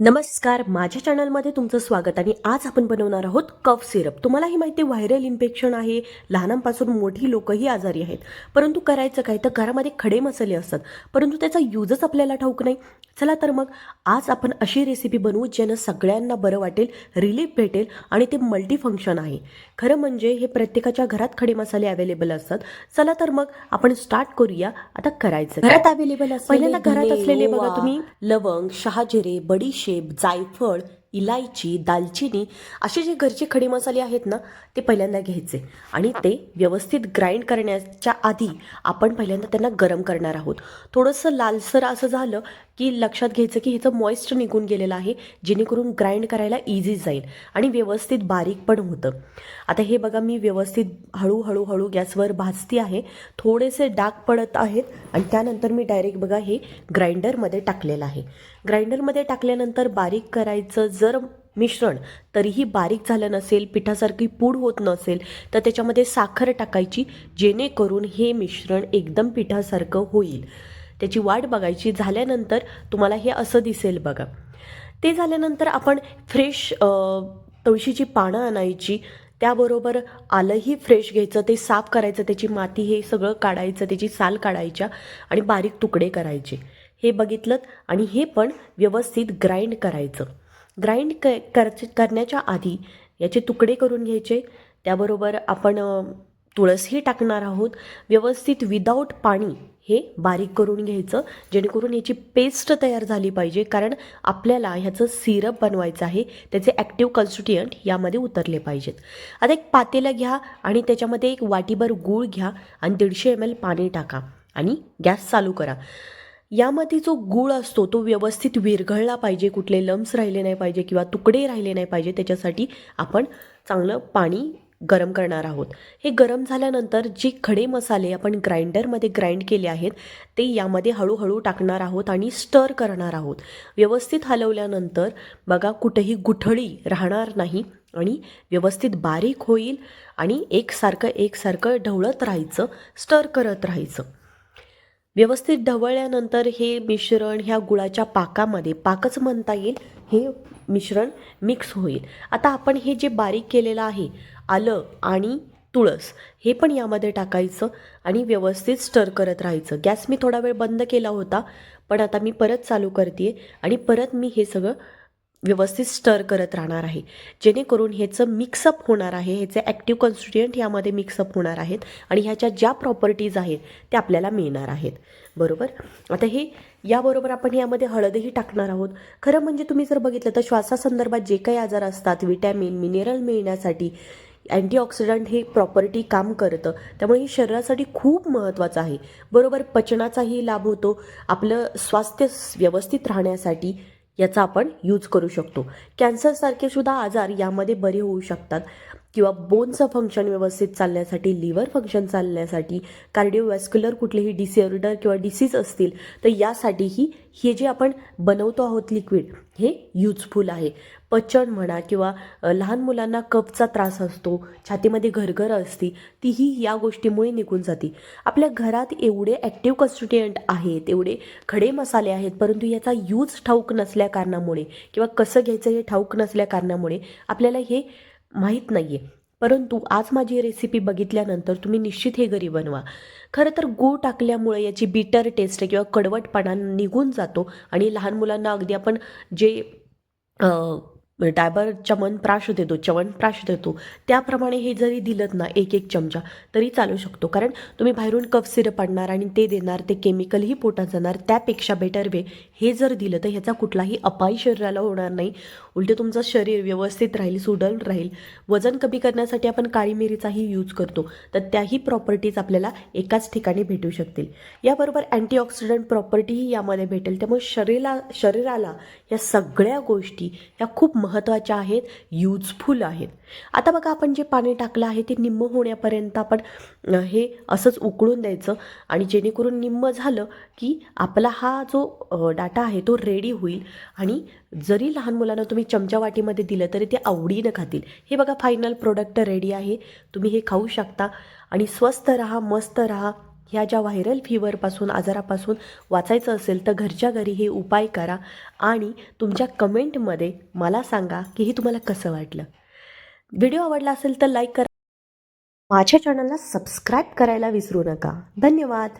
नमस्कार माझ्या चॅनलमध्ये तुमचं स्वागत आणि आज आपण बनवणार आहोत कफ सिरप. तुम्हालाही माहिती आहे व्हायरल इन्फेक्शन आहे. लहानांपासून मोठी लोकही आजारी आहेत. परंतु करायचं काय? तर घरामध्ये खडे मसाले असतात. परंतु त्याचा यूजच आपल्याला ठाऊक नाही. चला तर मग आज आपण अशी रेसिपी बनवू ज्यानं सगळ्यांना बरं वाटेल रिलीफ भेटेल आणि ते मल्टीफंक्शन आहे. खरं म्हणजे हे प्रत्येकाच्या घरात खडे मसाले अवेलेबल असतात. चला तर मग आपण स्टार्ट करूया. आता करायचं? घरात अवेलेबल पहिल्यांदा घरात असलेले बघा तुम्ही. लवंग शहाजिरे बडीशेप जायफळ इलायची दालचिनी असे जे घरचे खडे मसाले आहेत ना ते पहिल्यांदा घ्यायचे. आणि ते व्यवस्थित ग्राइंड करण्याच्या आधी आपण पहिल्यांदा त्यांना गरम करणार आहोत. थोडंसं लालसर असं झालं की लक्षात घ्यायचं की ह्याचं मॉइस्ट निघून गेलेलं आहे जेणेकरून ग्राइंड करायला इझी जाईल आणि व्यवस्थित बारीक पण होतं. आता हे बघा मी व्यवस्थित हळूहळू हळू गॅसवर भाजती आहे. थोडेसे डाग पडत आहेत आणि त्यानंतर मी डायरेक्ट बघा हे ग्राइंडरमध्ये टाकलेलं आहे. ग्राइंडरमध्ये टाकल्यानंतर बारीक करायचं जर मिश्रण तरीही बारीक झालं नसेल पिठासारखी पूड होत नसेल तर त्याच्यामध्ये साखर टाकायची जेणेकरून हे मिश्रण एकदम पिठासारखं होईल. त्याची वाट बघायची. झाल्यानंतर तुम्हाला हे असं दिसेल बघा. ते झाल्यानंतर आपण फ्रेश तुळशीची पानं आणायची. त्याबरोबर आलंही फ्रेश घ्यायचं. ते साफ करायचं. त्याची माती हे सगळं काढायचं. त्याची साल काढायच्या आणि बारीक तुकडे करायचे. हे बघितलं आणि हे पण व्यवस्थित ग्राइंड करायचं. ग्राइंड क कर करण्याच्या आधी याचे तुकडे करून घ्यायचे. त्याबरोबर आपण तुळसही टाकणार आहोत. व्यवस्थित विदाऊट पाणी हे बारीक करून घ्यायचं. जेणेकरून याची पेस्ट तयार झाली पाहिजे. कारण आपल्याला ह्याचं सिरप बनवायचं आहे. त्याचे ॲक्टिव्ह कन्स्टिट्युएंट यामध्ये उतरले पाहिजेत. आता एक पातेलं घ्या आणि त्याच्यामध्ये एक वाटीभर गूळ घ्या आणि दीडशे एम एल पाणी टाका आणि गॅस चालू करा. यामध्ये जो गूळ असतो तो व्यवस्थित विरघळला पाहिजे कुठले लम्स राहिले नाही पाहिजे किंवा तुकडे राहिले नाही पाहिजे त्याच्यासाठी आपण चांगलं पाणी गरम करणार आहोत. हे गरम झाल्यानंतर जे खडे मसाले आपण ग्राइंडरमध्ये ग्राइंड केले आहेत ते यामध्ये हळूहळू टाकणार आहोत आणि स्टर करणार आहोत. व्यवस्थित हलवल्यानंतर बघा कुठेही गुठळी राहणार नाही आणि व्यवस्थित बारीक होईल आणि एकसारखं एकसारखं ढवळत राहायचं स्टर करत राहायचं. व्यवस्थित ढवळल्यानंतर हे मिश्रण ह्या गुळाच्या पाकामध्ये पाकच म्हणता येईल हे मिश्रण मिक्स होईल. आता आपण हे जे बारीक केलेलं आहे आलं आणि तुळस हे पण यामध्ये टाकायचं आणि व्यवस्थित स्टर करत राहायचं. गॅस मी थोडा वेळ बंद केला होता पण आता मी परत चालू करते आणि परत मी हे सगळं व्यवस्थित स्टर करत राहणार आहे. जेणेकरून ह्याचं मिक्सअप होणार आहे ह्याचे ॲक्टिव्ह कॉन्स्टिट्युएंट यामध्ये मिक्सअप होणार आहेत आणि ह्याच्या ज्या प्रॉपर्टीज आहेत त्या आपल्याला मिळणार आहेत. बरोबर? आता हे याबरोबर आपण यामध्ये हळदही टाकणार आहोत. खरं म्हणजे तुम्ही जर बघितलं तर श्वासासंदर्भात जे काही आजार असतात विटॅमिन मिनरल मिळण्यासाठी अँटीऑक्सिडंट हे प्रॉपर्टी काम करतं. त्यामुळे हे शरीरासाठी खूप महत्त्वाचं आहे. बरोबर? पचनाचाही लाभ होतो. आपलं स्वास्थ्य व्यवस्थित राहण्यासाठी याचा आपण यूज करू शकतो. कॅन्सरसारखे सुद्धा आजार यामध्ये बरे होऊ शकतात. किंवा बोनचं फंक्शन व्यवस्थित चालण्यासाठी लिव्हर फंक्शन चालण्यासाठी कार्डिओवॅस्क्युलर कुठलेही डिसऑर्डर किंवा डिसीज असतील तर यासाठीही हे जे आपण बनवतो आहोत लिक्विड हे युजफुल आहे. पचन म्हणा किंवा लहान मुलांना कपचा त्रास असतो छातीमध्ये घरघर असती तीही या गोष्टीमुळे निघून जाते. आपल्या घरात एवढे ॲक्टिव्ह कॉन्स्टिट्युएंट आहेत एवढे खडे मसाले आहेत परंतु याचा यूज ठाऊक नसल्या कारणामुळे किंवा कसं घ्यायचं हे ठाऊक नसल्या कारणामुळे आपल्याला हे माहीत नाही आहे परंतु आज माझी रेसिपी बघितल्यानंतर तुम्ही निश्चित हे घरी बनवा. खरं तर गूळ टाकल्यामुळे याची बिटर टेस्ट किंवा कडवटपणा निघून जातो आणि लहान मुलांना अगदी आपण जे अ, डायबर चमनप्राश देतो च्यवनप्राश देतो त्याप्रमाणे हे जरी दिलं ना एक एक चमचा तरी चालू शकतो. कारण तुम्ही बाहेरून कफ सिरप आणणार आणि ते देणार ते केमिकलही पोटात जाणार त्यापेक्षा बेटर वे हे जर दिलं तर ह्याचा कुठलाही अपाय शरीराला होणार नाही. उलटे तुमचं शरीर व्यवस्थित राहील सुडल राहील. वजन कमी करण्यासाठी आपण काळी मिरीचाही यूज करतो. तर त्याही प्रॉपर्टीज आपल्याला एकाच ठिकाणी भेटू शकतील. याबरोबर अँटीऑक्सिडंट प्रॉपर्टीही यामध्ये भेटेल. त्यामुळे शरीराला शरीराला या सगळ्या गोष्टी ह्या खूप महत्त्वाच्या आहेत यूजफुल आहेत. आता बघा आपण जे पाणी टाकलं आहे ते निम्म होण्यापर्यंत आपण हे असंच उकळून द्यायचं आणि जेणेकरून निम्म झालं की आपला हा जो डाटा आहे तो रेडी होईल आणि जरी लहान मुलांना तुम्ही चमचा वाटीमध्ये दिलं तरी ते आवडीनं खातील. हे बघा फायनल प्रोडक्ट रेडी आहे. तुम्ही हे खाऊ शकता आणि स्वस्त राहा मस्त राहा. ह्या ज्या व्हायरल फीवरपासून आजारापासून वाचायचं असेल तर घरच्या घरी हे उपाय करा आणि तुमच्या कमेंटमध्ये मला सांगा की हे तुम्हाला कसं वाटलं. व्हिडिओ आवडला असेल तर लाईक करा. माझ्या चॅनलला सबस्क्राईब करायला विसरू नका. धन्यवाद.